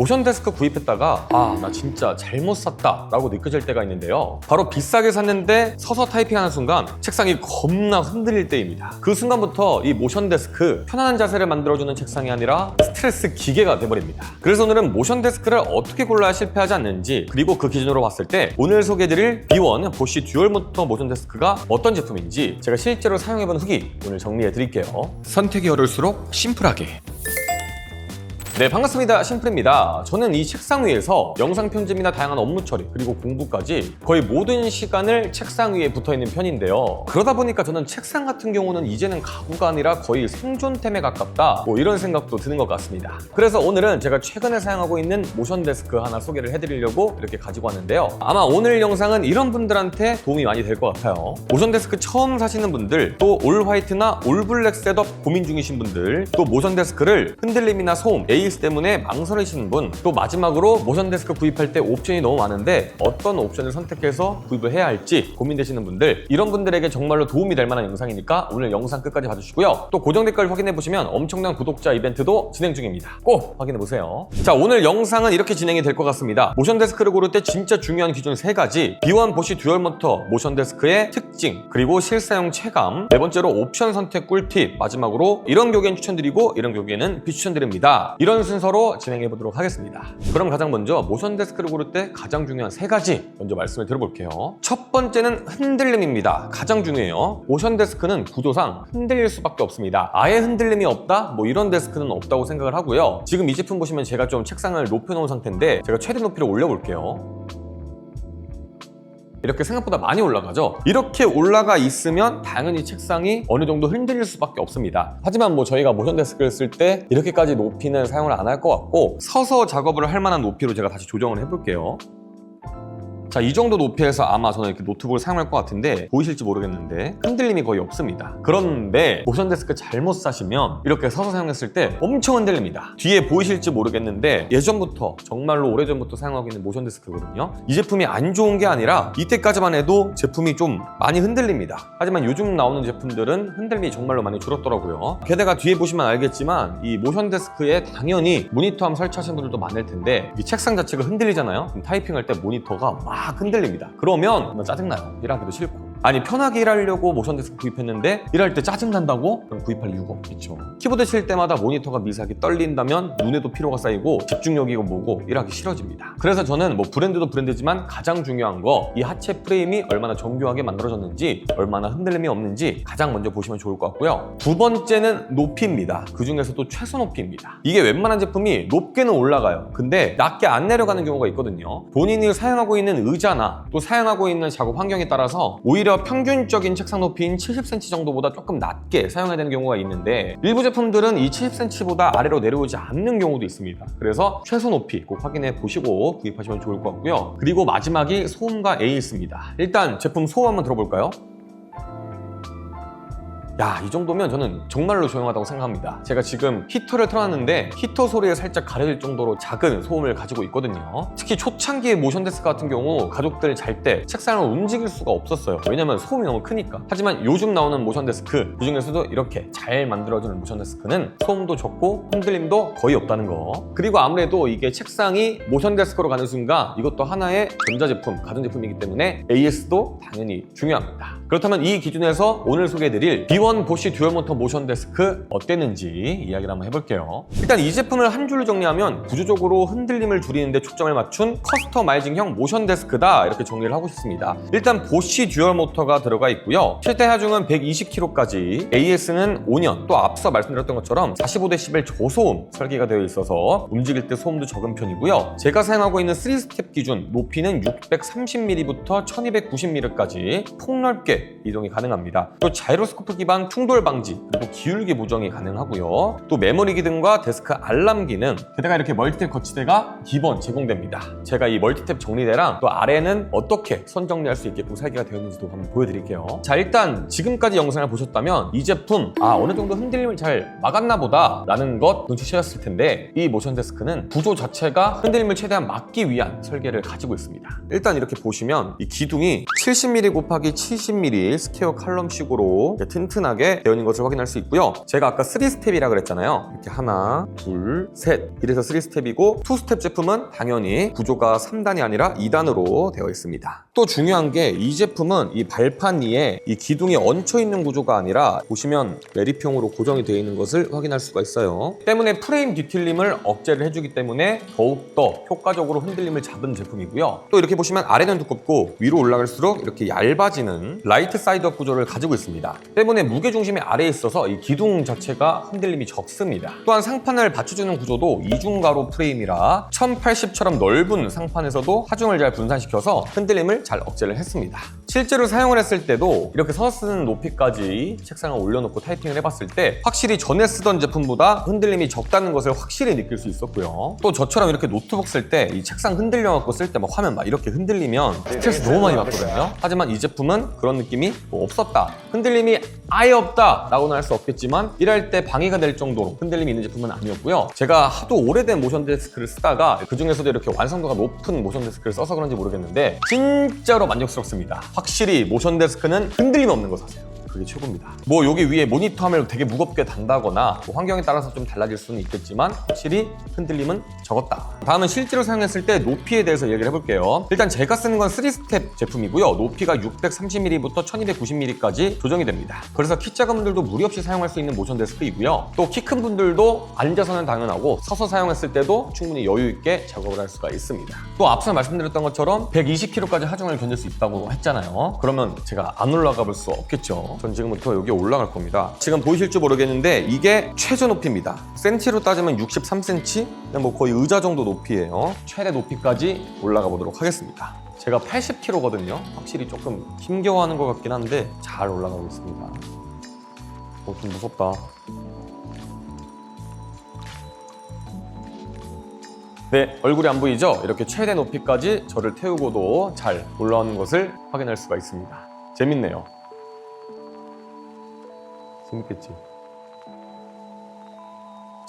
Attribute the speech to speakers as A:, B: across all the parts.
A: 모션 데스크 구입했다가 아 나 진짜 잘못 샀다 라고 느껴질 때가 있는데요. 바로 비싸게 샀는데 서서 타이핑하는 순간 책상이 겁나 흔들릴 때입니다. 그 순간부터 이 모션 데스크 편안한 자세를 만들어주는 책상이 아니라 스트레스 기계가 돼버립니다. 그래서 오늘은 모션 데스크를 어떻게 골라야 실패하지 않는지 그리고 그 기준으로 봤을 때 오늘 소개해드릴 B1 보쉬 듀얼 모터 모션 데스크가 어떤 제품인지 제가 실제로 사용해본 후기 오늘 정리해 드릴게요. 선택이 어려울수록 심플하게 네 반갑습니다. 심플입니다. 저는 이 책상 위에서 영상 편집이나 다양한 업무 처리 그리고 공부까지 거의 모든 시간을 책상 위에 붙어 있는 편인데요. 그러다 보니까 저는 책상 같은 경우는 이제는 가구가 아니라 거의 생존템에 가깝다 뭐 이런 생각도 드는 것 같습니다. 그래서 오늘은 제가 최근에 사용하고 있는 모션 데스크 하나 소개를 해드리려고 이렇게 가지고 왔는데요. 아마 오늘 영상은 이런 분들한테 도움이 많이 될 것 같아요. 모션 데스크 처음 사시는 분들 또 올 화이트나 올 블랙 셋업 고민 중이신 분들 또 모션 데스크를 흔들림이나 소음 AS 때문에 망설이시는 분 또 마지막으로 모션 데스크 구입할 때 옵션이 너무 많은데 어떤 옵션을 선택해서 구입을 해야 할지 고민되시는 분들 이런 분들에게 정말로 도움이 될 만한 영상이니까 오늘 영상 끝까지 봐주시고요. 또 고정 댓글 확인해 보시면 엄청난 구독자 이벤트도 진행 중입니다. 꼭 확인해 보세요. 자 오늘 영상은 이렇게 진행이 될 것 같습니다. 모션 데스크를 고를 때 진짜 중요한 기준 세 가지. B1 보시 듀얼 모터 모션 데스크의 특징 그리고 실사용 체감 네 번째로 옵션 선택 꿀팁 마지막으로 이런 교기엔 추천드리고 이런 교기에는 비추천드립니다. 이런 순서로 진행해 보도록 하겠습니다. 그럼 가장 먼저 모션 데스크를 고를 때 가장 중요한 세 가지 먼저 말씀을 드려볼게요. 첫 번째는 흔들림입니다. 가장 중요해요. 모션 데스크는 구조상 흔들릴 수밖에 없습니다. 아예 흔들림이 없다? 뭐 이런 데스크는 없다고 생각을 하고요. 지금 이 제품 보시면 제가 좀 책상을 높여 놓은 상태인데 제가 최대 높이를 올려볼게요 이렇게 생각보다 많이 올라가죠? 이렇게 올라가 있으면 당연히 책상이 어느 정도 흔들릴 수밖에 없습니다. 하지만 뭐 저희가 모션 데스크를 쓸 때 이렇게까지 높이는 사용을 안 할 것 같고 서서 작업을 할 만한 높이로 제가 다시 조정을 해볼게요 자, 이 정도 높이에서 아마 저는 이렇게 노트북을 사용할 것 같은데 보이실지 모르겠는데 흔들림이 거의 없습니다. 그런데 모션 데스크 잘못 사시면 이렇게 서서 사용했을 때 엄청 흔들립니다. 뒤에 보이실지 모르겠는데 예전부터 정말로 오래전부터 사용하고 있는 모션 데스크거든요. 이 제품이 안 좋은 게 아니라 이때까지만 해도 제품이 좀 많이 흔들립니다. 하지만 요즘 나오는 제품들은 흔들림이 정말로 많이 줄었더라고요. 게다가 뒤에 보시면 알겠지만 이 모션 데스크에 당연히 모니터함 설치하신 분들도 많을 텐데 이 책상 자체가 흔들리잖아요. 타이핑할 때 모니터가 막 흔들립니다. 그러면 짜증나요. 일하기도 싫고. 아니 편하게 일하려고 모션 데스크 구입했는데 일할 때 짜증 난다고? 그럼 구입할 이유가 없겠죠. 키보드 칠 때마다 모니터가 미세하게 떨린다면 눈에도 피로가 쌓이고 집중력이 뭐고 일하기 싫어집니다. 그래서 저는 뭐 브랜드도 브랜드지만 가장 중요한 거 이 하체 프레임이 얼마나 정교하게 만들어졌는지 얼마나 흔들림이 없는지 가장 먼저 보시면 좋을 것 같고요. 두 번째는 높이입니다. 그 중에서도 최소 높이입니다. 이게 웬만한 제품이 높게는 올라가요. 근데 낮게 안 내려가는 경우가 있거든요. 본인이 사용하고 있는 의자나 또 사용하고 있는 작업 환경에 따라서 오히려 평균적인 책상 높이인 70cm 정도보다 조금 낮게 사용해야 되는 경우가 있는데 일부 제품들은 이 70cm보다 아래로 내려오지 않는 경우도 있습니다. 그래서 최소 높이 꼭 확인해 보시고 구입하시면 좋을 것 같고요. 그리고 마지막이 소음과 AS입니다. 일단 제품 소음 한번 들어볼까요? 야, 이 정도면 저는 정말로 조용하다고 생각합니다. 제가 지금 히터를 틀어놨는데 히터 소리에 살짝 가려질 정도로 작은 소음을 가지고 있거든요. 특히 초창기의 모션 데스크 같은 경우 가족들 잘 때 책상을 움직일 수가 없었어요. 왜냐면 소음이 너무 크니까. 하지만 요즘 나오는 모션 데스크 그 중에서도 이렇게 잘 만들어지는 모션 데스크는 소음도 적고 흔들림도 거의 없다는 거. 그리고 아무래도 이게 책상이 모션 데스크로 가는 순간 이것도 하나의 전자제품, 가전제품이기 때문에 AS도 당연히 중요합니다. 그렇다면 이 기준에서 오늘 소개해드릴 B1 보쉬 듀얼 모터 모션 데스크 어땠는지 이야기를 한번 해볼게요. 일단 이 제품을 한 줄로 정리하면 구조적으로 흔들림을 줄이는데 초점을 맞춘 커스터마이징형 모션 데스크다 이렇게 정리를 하고 싶습니다. 일단 보쉬 듀얼 모터가 들어가 있고요. 실내 하중은 120kg까지, AS는 5년, 또 앞서 말씀드렸던 것처럼 45dB 저소음 설계가 되어 있어서 움직일 때 소음도 적은 편이고요. 제가 사용하고 있는 3스텝 기준 높이는 630mm부터 1290mm까지 폭넓게 이동이 가능합니다. 또 자이로스코프 기반 충돌 방지 그리고 기울기 보정이 가능하고요. 또 메모리 기능과 데스크 알람 기능 게다가 이렇게 멀티탭 거치대가 기본 제공됩니다. 제가 이 멀티탭 정리대랑 또 아래는 어떻게 선 정리할 수 있게끔 설계가 되어 있는지도 한번 보여드릴게요. 자 일단 지금까지 영상을 보셨다면 이 제품 아 어느 정도 흔들림을 잘 막았나 보다 라는 것 눈치채셨을 텐데 이 모션 데스크는 구조 자체가 흔들림을 최대한 막기 위한 설계를 가지고 있습니다. 일단 이렇게 보시면 이 기둥이 70mm 곱하기 70mm 스퀘어 칼럼식으로 튼튼 튼튼하게 되어 있는 것을 확인할 수 있고요. 제가 아까 3스텝이라 그랬잖아요. 이렇게 하나, 둘, 셋. 이래서 3스텝이고 2스텝 제품은 당연히 구조가 3단이 아니라 2단으로 되어 있습니다. 또 중요한 게 이 제품은 이 발판 위에 이 기둥이 얹혀 있는 구조가 아니라 보시면 매립형으로 고정이 되어 있는 것을 확인할 수가 있어요. 때문에 프레임 뒤틀림을 억제를 해주기 때문에 더욱더 효과적으로 흔들림을 잡은 제품이고요. 또 이렇게 보시면 아래는 두껍고 위로 올라갈수록 이렇게 얇아지는 라이트 사이드업 구조를 가지고 있습니다. 때문에 무게 중심이 아래에 있어서 이 기둥 자체가 흔들림이 적습니다. 또한 상판을 받쳐주는 구조도 이중가로 프레임이라 1080처럼 넓은 상판에서도 하중을 잘 분산시켜서 흔들림을 잘 억제를 했습니다. 실제로 사용을 했을 때도 이렇게 서서 쓰는 높이까지 책상을 올려놓고 타이핑을 해봤을 때 확실히 전에 쓰던 제품보다 흔들림이 적다는 것을 확실히 느낄 수 있었고요. 또 저처럼 이렇게 노트북 쓸 때 이 책상 흔들려갖고 쓸 때 막 화면 막 이렇게 흔들리면 스트레스 너무 많이 받거든요. 하지만 이 제품은 그런 느낌이 뭐 없었다. 흔들림이 아예 없다 라고는 할 수 없겠지만 일할 때 방해가 될 정도로 흔들림이 있는 제품은 아니었고요. 제가 하도 오래된 모션 데스크를 쓰다가 그 중에서도 이렇게 완성도가 높은 모션 데스크를 써서 그런지 모르겠는데 진짜로 만족스럽습니다. 확실히 모션 데스크는 흔들림 없는 거 사세요. 그게 최고입니다. 뭐 여기 위에 모니터 화면을 되게 무겁게 단다거나 뭐 환경에 따라서 좀 달라질 수는 있겠지만 확실히 흔들림은 적었다. 다음은 실제로 사용했을 때 높이에 대해서 얘기를 해볼게요. 일단 제가 쓰는 건 3스텝 제품이고요. 높이가 630mm부터 1290mm까지 조정이 됩니다. 그래서 키 작은 분들도 무리 없이 사용할 수 있는 모션 데스크이고요. 또 키 큰 분들도 앉아서는 당연하고 서서 사용했을 때도 충분히 여유 있게 작업을 할 수가 있습니다. 또 앞서 말씀드렸던 것처럼 120kg까지 하중을 견딜 수 있다고 했잖아요. 그러면 제가 안 올라가 볼 수 없겠죠. 전 지금부터 여기 올라갈 겁니다. 지금 보이실지 모르겠는데 이게 최저 높이입니다. 센치로 따지면 63cm? 뭐 거의 의자 정도 높이예요. 최대 높이까지 올라가 보도록 하겠습니다. 제가 80kg거든요. 확실히 조금 힘겨워하는 것 같긴 한데 잘 올라가고 있습니다. 어, 좀 무섭다. 네, 얼굴이 안 보이죠? 이렇게 최대 높이까지 저를 태우고도 잘 올라오는 것을 확인할 수가 있습니다. 재밌네요. 재밌겠지?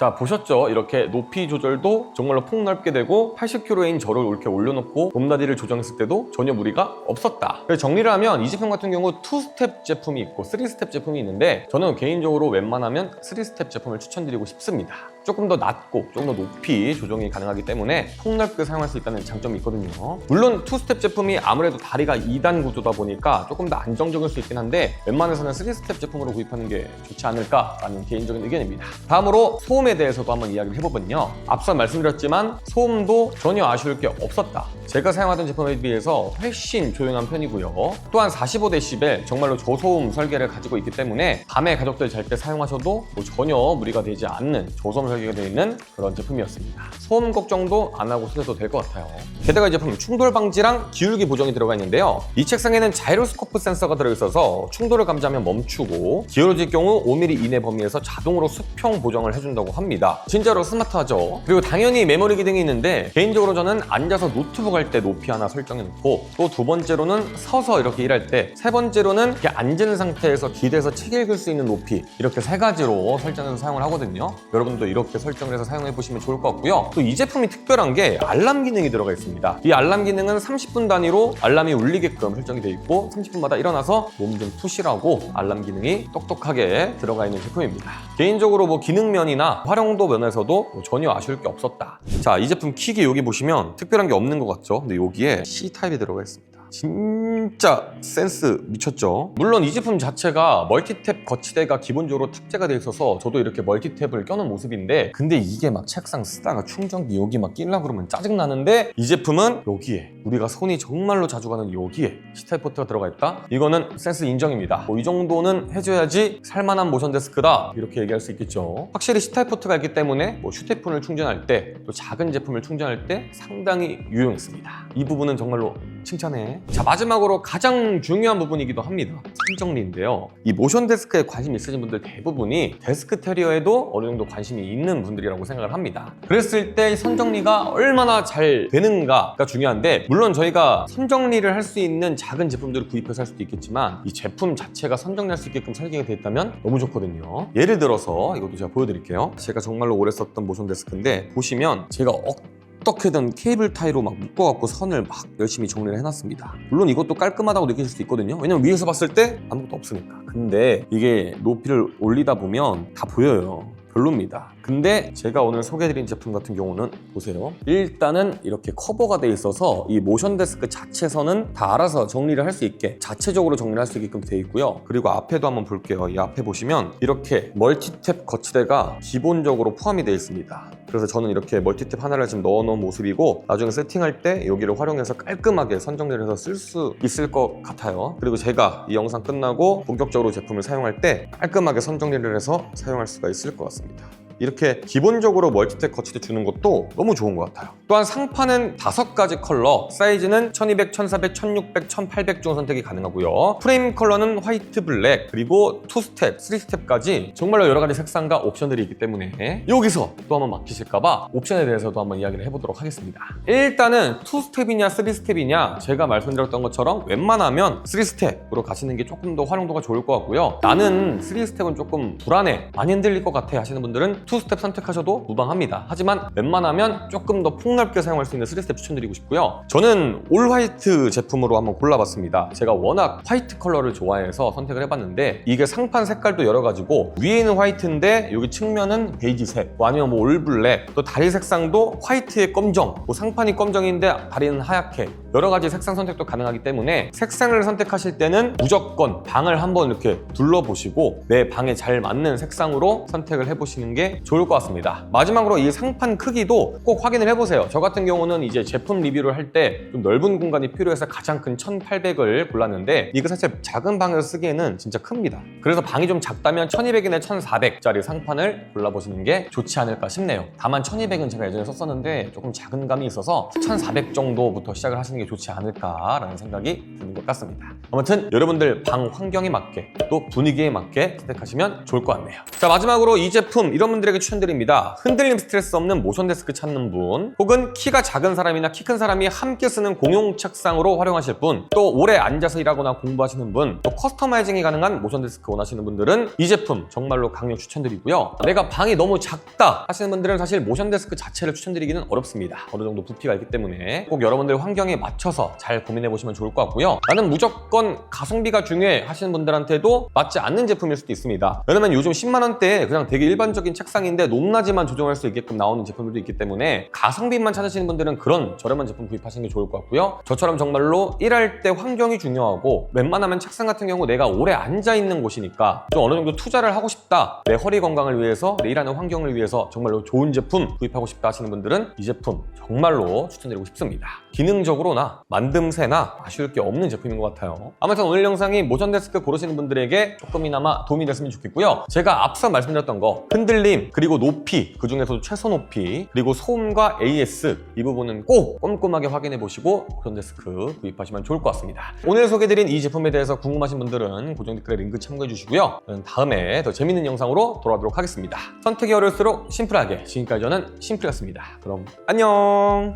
A: 자 보셨죠? 이렇게 높이 조절도 정말로 폭넓게 되고 80kg인 저를 이렇게 올려놓고 몸나디를 조정했을 때도 전혀 무리가 없었다. 그래서 정리를 하면 이 제품 같은 경우 2스텝 제품이 있고 3스텝 제품이 있는데 저는 개인적으로 웬만하면 3스텝 제품을 추천드리고 싶습니다. 조금 더 낮고 조금 더 높이 조정이 가능하기 때문에 폭넓게 사용할 수 있다는 장점이 있거든요. 물론 2스텝 제품이 아무래도 다리가 2단 구조다 보니까 조금 더 안정적일 수 있긴 한데 웬만해서는 3스텝 제품으로 구입하는 게 좋지 않을까라는 개인적인 의견입니다. 다음으로 소음에 대해서도 한번 이야기를 해보면요. 앞서 말씀드렸지만 소음도 전혀 아쉬울 게 없었다. 제가 사용하던 제품에 비해서 훨씬 조용한 편이고요. 또한 45dB 정말로 저소음 설계를 가지고 있기 때문에 밤에 가족들 잘 때 사용하셔도 뭐 전혀 무리가 되지 않는 저소음 설계가 되어 있는 그런 제품이었습니다. 소음 걱정도 안 하고 쓰셔도 될 것 같아요. 게다가 이 제품 충돌 방지랑 기울기 보정이 들어가 있는데요. 이 책상에는 자이로스코프 센서가 들어있어서 충돌을 감지하면 멈추고 기울어질 경우 5mm 이내 범위에서 자동으로 수평 보정을 해준다고 합니다. 진짜로 스마트하죠. 그리고 당연히 메모리 기능이 있는데 개인적으로 저는 앉아서 노트북 할 때 높이 하나 설정해 놓고 또 두 번째로는 서서 이렇게 일할 때 세 번째로는 이렇게 앉은 상태에서 기대서 책 읽을 수 있는 높이 이렇게 세 가지로 설정해서 사용을 하거든요. 여러분도 이 렇게 설정을 해서 사용해 보시면 좋을 것 같고요. 또 이 제품이 특별한 게 알람 기능이 들어가 있습니다. 이 알람 기능은 30분 단위로 알람이 울리게끔 설정이 되어 있고 30분마다 일어나서 몸 좀 푸시라고 알람 기능이 똑똑하게 들어가 있는 제품입니다. 개인적으로 뭐 기능면이나 활용도 면에서도 뭐 전혀 아쉬울 게 없었다. 자, 이 제품 킥이 여기 보시면 특별한 게 없는 것 같죠? 근데 여기에 C 타입이 들어가 있습니다. 진짜 센스 미쳤죠. 물론 이 제품 자체가 멀티탭 거치대가 기본적으로 탑재가 돼 있어서 저도 이렇게 멀티탭을 껴놓은 모습인데 근데 이게 막 책상 쓰다가 충전기 여기 막 끼려 그러면 짜증 나는데 이 제품은 여기에 우리가 손이 정말로 자주 가는 여기에 C타입 포트가 들어가 있다. 이거는 센스 인정입니다. 뭐 이 정도는 해줘야지 살만한 모션 데스크다 이렇게 얘기할 수 있겠죠. 확실히 C타입 포트가 있기 때문에 뭐 휴대폰을 충전할 때 또 작은 제품을 충전할 때 상당히 유용했습니다. 이 부분은 정말로 칭찬해. 자 마지막으로 가장 중요한 부분이기도 합니다. 선정리인데요. 이 모션 데스크에 관심 있으신 분들 대부분이 데스크 테리어에도 어느 정도 관심이 있는 분들이라고 생각을 합니다. 그랬을 때 선정리가 얼마나 잘 되는가가 중요한데 물론 저희가 선정리를 할 수 있는 작은 제품들을 구입해서 할 수도 있겠지만 이 제품 자체가 선정리할 수 있게끔 설계가 되어 있다면 너무 좋거든요. 예를 들어서 이것도 제가 보여드릴게요. 제가 정말로 오래 썼던 모션 데스크인데 보시면 제가 억 어떻게든 케이블 타이로 막 묶어갖고 선을 막 열심히 정리를 해놨습니다. 물론 이것도 깔끔하다고 느끼실 수 있거든요. 왜냐면 위에서 봤을 때 아무것도 없으니까. 근데 이게 높이를 올리다 보면 다 보여요. 별로입니다. 근데 제가 오늘 소개해드린 제품 같은 경우는 보세요. 일단은 이렇게 커버가 돼 있어서 이 모션 데스크 자체선은 다 알아서 정리를 할 수 있게 자체적으로 정리를 할 수 있게끔 돼 있고요. 그리고 앞에도 한번 볼게요. 이 앞에 보시면 이렇게 멀티탭 거치대가 기본적으로 포함이 되어 있습니다. 그래서 저는 이렇게 멀티탭 하나를 지금 넣어놓은 모습이고 나중에 세팅할 때 여기를 활용해서 깔끔하게 선정리를 해서 쓸 수 있을 것 같아요. 그리고 제가 이 영상 끝나고 본격적으로 제품을 사용할 때 깔끔하게 선정리를 해서 사용할 수가 있을 것 같습니다. 이렇게 기본적으로 멀티탭 거치대 주는 것도 너무 좋은 것 같아요. 또한 상판은 다섯 가지 컬러, 사이즈는 1200, 1400, 1600, 1800 중 선택이 가능하고요. 프레임 컬러는 화이트, 블랙, 그리고 투 스텝, 쓰리 스텝까지 정말로 여러 가지 색상과 옵션들이 있기 때문에 여기서 또 한번 막히실까봐 옵션에 대해서도 한번 이야기를 해보도록 하겠습니다. 일단은 투 스텝이냐, 쓰리 스텝이냐 제가 말씀드렸던 것처럼 웬만하면 쓰리 스텝으로 가시는 게 조금 더 활용도가 좋을 것 같고요. 나는 쓰리 스텝은 조금 불안해, 많이 흔들릴 것 같아 하시는 분들은 투 스텝 선택하셔도 무방합니다. 하지만 웬만하면 조금 더 폭넓게 사용할 수 있는 3스텝 추천드리고 싶고요. 저는 올 화이트 제품으로 한번 골라봤습니다. 제가 워낙 화이트 컬러를 좋아해서 선택을 해봤는데 이게 상판 색깔도 여러 가지고 위에는 화이트인데 여기 측면은 베이지색 뭐 아니면 뭐 올블랙 또 다리 색상도 화이트에 검정 뭐 상판이 검정인데 다리는 하얗게 여러 가지 색상 선택도 가능하기 때문에 색상을 선택하실 때는 무조건 방을 한번 이렇게 둘러보시고 내 방에 잘 맞는 색상으로 선택을 해보시는 게 좋을 것 같습니다. 마지막으로 이 상판 크기도 꼭 확인을 해보세요. 저 같은 경우는 이제 제품 리뷰를 할 때 좀 넓은 공간이 필요해서 가장 큰 1800을 골랐는데 이거 사실 작은 방에서 쓰기에는 진짜 큽니다. 그래서 방이 좀 작다면 1200이나 1400짜리 상판을 골라보시는 게 좋지 않을까 싶네요. 다만 1200은 제가 예전에 썼었는데 조금 작은 감이 있어서 1400 정도부터 시작을 하시는 게 좋지 않을까라는 생각이 드는 것 같습니다. 아무튼 여러분들 방 환경에 맞게 또 분위기에 맞게 선택하시면 좋을 것 같네요. 자 마지막으로 이 제품 이런 분들에게 추천드립니다. 흔들림 스트레스 없는 모션 데스크 찾는 분 혹은 키가 작은 사람이나 키 큰 사람이 함께 쓰는 공용 책상으로 활용하실 분 또 오래 앉아서 일하거나 공부하시는 분 또 커스터마이징이 가능한 모션 데스크 원하시는 분들은 이 제품 정말로 강력 추천드리고요. 내가 방이 너무 작다 하시는 분들은 사실 모션 데스크 자체를 추천드리기는 어렵습니다. 어느 정도 부피가 있기 때문에 꼭 여러분들 환경에 맞 춰서 잘 고민해 보시면 좋을 것 같고요. 나는 무조건 가성비가 중요해 하시는 분들한테도 맞지 않는 제품일 수도 있습니다. 왜냐면 요즘 10만 원대에 그냥 되게 일반적인 책상인데 높낮이만 조정할 수 있게끔 나오는 제품들도 있기 때문에 가성비만 찾으시는 분들은 그런 저렴한 제품 구입하시는 게 좋을 것 같고요. 저처럼 정말로 일할 때 환경이 중요하고 웬만하면 책상 같은 경우 내가 오래 앉아 있는 곳이니까 좀 어느 정도 투자를 하고 싶다. 내 허리 건강을 위해서 내 일하는 환경을 위해서 정말로 좋은 제품 구입하고 싶다 하시는 분들은 이 제품 정말로 추천드리고 싶습니다. 기능적으로 나 만듦새나 아쉬울 게 없는 제품인 것 같아요. 아무튼 오늘 영상이 모션 데스크 고르시는 분들에게 조금이나마 도움이 됐으면 좋겠고요. 제가 앞서 말씀드렸던 거 흔들림 그리고 높이 그 중에서도 최소 높이 그리고 소음과 AS 이 부분은 꼭 꼼꼼하게 확인해 보시고 모션 데스크 구입하시면 좋을 것 같습니다. 오늘 소개드린 이 제품에 대해서 궁금하신 분들은 고정 댓글에 링크 참고해 주시고요. 저는 다음에 더 재밌는 영상으로 돌아오도록 하겠습니다. 선택이 어려울수록 심플하게 지금까지 저는 심플이었습니다. 그럼 안녕.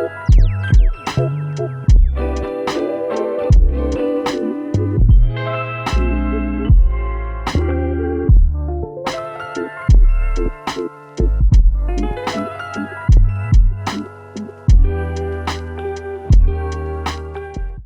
A: Thank you.